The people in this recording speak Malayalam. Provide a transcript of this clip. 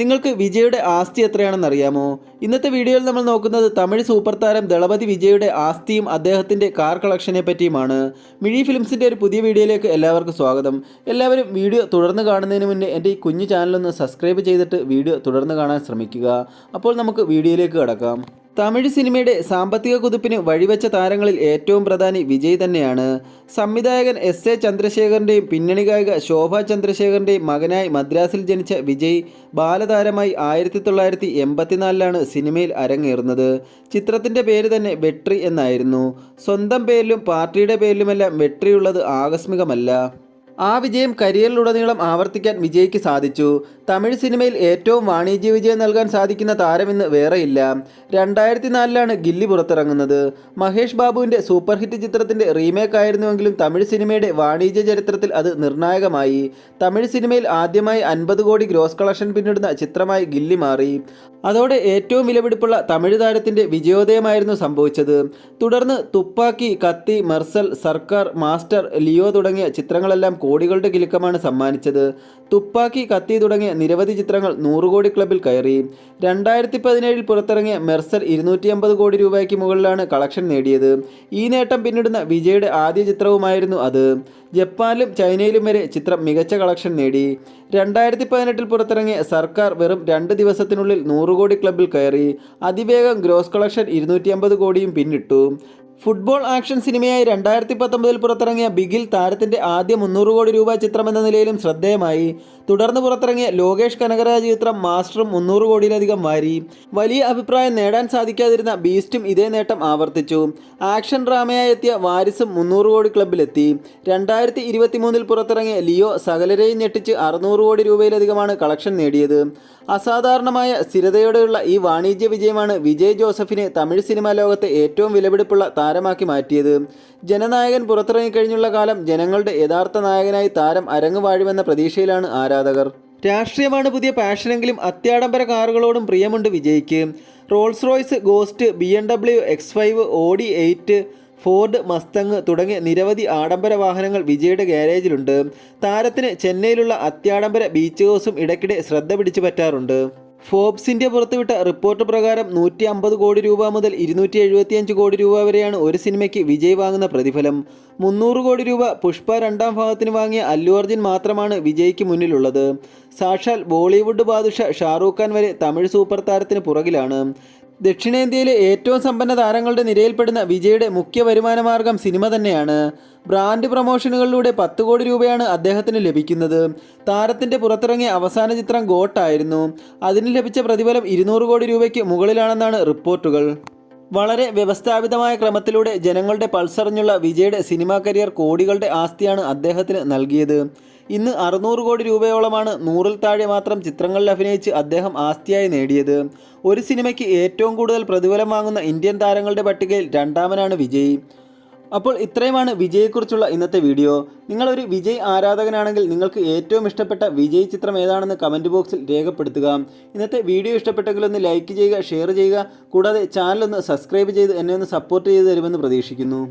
നിങ്ങൾക്ക് വിജയുടെ ആസ്തി എത്രയാണെന്ന് അറിയാമോ? ഇന്നത്തെ വീഡിയോയിൽ നമ്മൾ നോക്കുന്നത് തമിഴ് സൂപ്പർ താരം ദളപതി വിജയുടെ ആസ്തിയും അദ്ദേഹത്തിന്റെ കാർ കളക്ഷനെ പറ്റിയുമാണ്. മിഴി ഫിലിംസിന്റെ ഒരു പുതിയ വീഡിയോയിലേക്ക് എല്ലാവർക്കും സ്വാഗതം. എല്ലാവരും വീഡിയോ തുടർന്ന് കാണുന്നതിന് മുന്നേ എന്റെ ഈ കുഞ്ഞു ചാനലൊന്ന് സബ്സ്ക്രൈബ് ചെയ്തിട്ട് വീഡിയോ തുടർന്ന് കാണാൻ ശ്രമിക്കുക. അപ്പോൾ നമുക്ക് വീഡിയോയിലേക്ക് കടക്കാം. തമിഴ് സിനിമയുടെ സാമ്പത്തിക കുതിപ്പിന് വഴിവെച്ച താരങ്ങളിൽ ഏറ്റവും പ്രധാനി വിജയ് തന്നെയാണ്. സംവിധായകൻ എസ് എ ചന്ദ്രശേഖറിന്റെയും പിന്നണി ഗായിക ശോഭ ചന്ദ്രശേഖറിന്റെയും മകനായി മദ്രാസിൽ ജനിച്ച വിജയ് ബാലതാരമായി ആയിരത്തി തൊള്ളായിരത്തി എൺപത്തിനാലിലാണ് സിനിമയിൽ അരങ്ങേറുന്നത്. ചിത്രത്തിന്റെ പേര് തന്നെ വെട്രി എന്നായിരുന്നു. സ്വന്തം പേരിലും പാർട്ടിയുടെ പേരിലുമെല്ലാം വെട്രിയുള്ളത് ആകസ്മികമല്ല. ആ വിജയം കരിയറിലുടനീളം ആവർത്തിക്കാൻ വിജയ്ക്ക് സാധിച്ചു. തമിഴ് സിനിമയിൽ ഏറ്റവും വാണിജ്യ വിജയം നൽകാൻ സാധിക്കുന്ന താരമെന്ന് വേറെയില്ല. രണ്ടായിരത്തി നാലിലാണ് ഗില്ലി പുറത്തിറങ്ങുന്നത്. മഹേഷ് ബാബുവിന്റെ സൂപ്പർ ഹിറ്റ് ചിത്രത്തിന്റെ റീമേക്ക് ആയിരുന്നുവെങ്കിലും തമിഴ് സിനിമയുടെ വാണിജ്യ ചരിത്രത്തിൽ അത് നിർണായകമായി. തമിഴ് സിനിമയിൽ ആദ്യമായി അൻപത് കോടി ഗ്രോസ് കളക്ഷൻ പിന്നിടുന്ന ചിത്രമായി ഗില്ലി മാറി. അതോടെ ഏറ്റവും വിലപിടിപ്പുള്ള തമിഴ് താരത്തിന്റെ വിജയോദയമായിരുന്നു സംഭവിച്ചത്. തുടർന്ന് തുപ്പാക്കി കത്തി മെർസൽ സർക്കാർ മാസ്റ്റർ ലിയോ തുടങ്ങിയ ചിത്രങ്ങളെല്ലാം കോടികളുടെ കിലുക്കമാണ് സമ്മാനിച്ചത്. തുപ്പാക്കി കത്തി തുടങ്ങിയ നിരവധി ചിത്രങ്ങൾ നൂറുകോടി ക്ലബിൽ കയറി. രണ്ടായിരത്തി പതിനേഴിൽ പുറത്തിറങ്ങിയ മെർസൽ ഇരുന്നൂറ്റി അമ്പത് കോടി രൂപയ്ക്ക് മുകളിലാണ് കളക്ഷൻ നേടിയത്. ഈ നേട്ടം പിന്നിടുന്ന വിജയുടെ ആദ്യ ചിത്രവുമായിരുന്നു അത്. ജപ്പാനിലും ചൈനയിലും വരെ ചിത്രം മികച്ച കളക്ഷൻ നേടി. രണ്ടായിരത്തി പതിനെട്ടിൽ പുറത്തിറങ്ങിയ സർക്കാർ വെറും രണ്ട് ദിവസത്തിനുള്ളിൽ നൂറ് കോടി ക്ലബിൽ കയറി. അതിവേഗം ഗ്രോസ് കളക്ഷൻ ഇരുന്നൂറ്റി കോടിയും പിന്നിട്ടു. ഫുട്ബോൾ ആക്ഷൻ സിനിമയായി രണ്ടായിരത്തി പത്തൊമ്പതിൽ പുറത്തിറങ്ങിയ ബിഗിൽ താരത്തിന്റെ ആദ്യ മുന്നൂറ് കോടി രൂപ ചിത്രമെന്ന നിലയിലും ശ്രദ്ധേയമായി. തുടർന്ന് പുറത്തിറങ്ങിയ ലോകേഷ് കനകരാജ് ചിത്രം മാസ്റ്ററും മുന്നൂറ് കോടിയിലധികം വാരി. വലിയ അഭിപ്രായം നേടാൻ സാധിക്കാതിരുന്ന ബീസ്റ്റും ഇതേ നേട്ടം ആവർത്തിച്ചു. ആക്ഷൻ ഡ്രാമയായി എത്തിയ വാരിസും മുന്നൂറ് കോടി ക്ലബിലെത്തി. രണ്ടായിരത്തി ഇരുപത്തി മൂന്നിൽ പുറത്തിറങ്ങിയ ലിയോ സകലരെയും ഞെട്ടിച്ച് അറുന്നൂറ് കോടി രൂപയിലധികമാണ് കളക്ഷൻ നേടിയത്. അസാധാരണമായ സ്ഥിരതയോടെയുള്ള ഈ വാണിജ്യ വിജയമാണ് വിജയ് ജോസഫിനെ തമിഴ് സിനിമാ ലോകത്തെ ഏറ്റവും വിലപിടിപ്പുള്ള താരമാക്കി മാറ്റിയത്. ജനനായകൻ പുറത്തിറങ്ങിക്കഴിഞ്ഞുള്ള കാലം ജനങ്ങളുടെ യഥാർത്ഥ നായകനായി താരം അരങ്ങുവാഴുമെന്ന പ്രതീക്ഷയിലാണ് പ്രതീക്ഷയിലാണ് ആരാധകർ? രാഷ്ട്രീയമാണ് പുതിയ പാഷനെങ്കിലും അത്യാഡംബര കാറുകളോടും പ്രിയമുണ്ട് വിജയ്ക്ക്. Rolls Royce Ghost B M W X five Audi eight Ford Mustang തുടങ്ങിയ നിരവധി ആഡംബര വാഹനങ്ങൾ വിജയുടെ ഗാരേജിലുണ്ട്. താരത്തിന് ചെന്നൈയിലുള്ള അത്യാഡംബര ബീച്ച് ഹൗസും ഇടയ്ക്കിടെ ശ്രദ്ധ പിടിച്ചു പറ്റാറുണ്ട്. ഫോബ്സ് ഇന്ത്യ പുറത്തുവിട്ട റിപ്പോർട്ട് പ്രകാരം നൂറ്റി അമ്പത് കോടി രൂപ മുതൽ ഇരുന്നൂറ്റി എഴുപത്തിയഞ്ച് കോടി രൂപ വരെയാണ് ഒരു സിനിമയ്ക്ക് വിജയ് വാങ്ങുന്ന പ്രതിഫലം. മുന്നൂറ് കോടി രൂപ പുഷ്പ രണ്ടാം ഭാഗത്തിന് വാങ്ങിയ അല്ലു അർജുൻ മാത്രമാണ് വിജയ്ക്ക് മുന്നിലുള്ളത്. സാക്ഷാൽ ബോളിവുഡ് ബാദുഷ ഷാറൂഖ് ഖാൻ വരെ തമിഴ് സൂപ്പർ താരത്തിന് പുറകിലാണ്. ദക്ഷിണേന്ത്യയിലെ ഏറ്റവും സമ്പന്ന താരങ്ങളുടെ നിരയിൽപ്പെടുന്ന വിജയുടെ മുഖ്യ വരുമാന മാർഗം സിനിമ തന്നെയാണ്. ബ്രാൻഡ് പ്രൊമോഷനുകളിലൂടെ പത്ത് കോടി രൂപയാണ് അദ്ദേഹത്തിന് ലഭിക്കുന്നത്. താരത്തിന്റെ പുറത്തിറങ്ങിയ അവസാന ചിത്രം ഗോട്ടായിരുന്നു. അതിന് ലഭിച്ച പ്രതിഫലം ഇരുന്നൂറ് കോടി രൂപയ്ക്ക് മുകളിലാണെന്നാണ് റിപ്പോർട്ടുകൾ. വളരെ വ്യവസ്ഥാപിതമായ ക്രമത്തിലൂടെ ജനങ്ങളുടെ പൾസറിഞ്ഞുള്ള വിജയുടെ സിനിമാ കരിയർ കോടികളുടെ ആസ്തിയാണ് അദ്ദേഹത്തിന് നൽകിയത്. ഇന്ന് അറുന്നൂറ് കോടി രൂപയോളമാണ് നൂറിൽ താഴെ മാത്രം ചിത്രങ്ങളിൽ അഭിനയിച്ച് അദ്ദേഹം ആസ്തിയായി നേടിയത്. ഒരു സിനിമയ്ക്ക് ഏറ്റവും കൂടുതൽ പ്രതിഫലം വാങ്ങുന്ന ഇന്ത്യൻ താരങ്ങളുടെ പട്ടികയിൽ രണ്ടാമനാണ് വിജയ്. അപ്പോൾ ഇത്രയുമാണ് വിജയെക്കുറിച്ചുള്ള ഇന്നത്തെ വീഡിയോ. നിങ്ങളൊരു വിജയ് ആരാധകനാണെങ്കിൽ നിങ്ങൾക്ക് ഏറ്റവും ഇഷ്ടപ്പെട്ട വിജയ് ചിത്രം ഏതാണെന്ന് കമന്റ് ബോക്സിൽ രേഖപ്പെടുത്തുക. ഇന്നത്തെ വീഡിയോ ഇഷ്ടപ്പെട്ടെങ്കിൽ ഒന്ന് ലൈക്ക് ചെയ്യുക ഷെയർ ചെയ്യുക. കൂടാതെ ചാനൽ ഒന്ന് സബ്സ്ക്രൈബ് ചെയ്ത് എന്നെ ഒന്ന് സപ്പോർട്ട് ചെയ്ത് തരുമെന്ന് പ്രതീക്ഷിക്കുന്നു.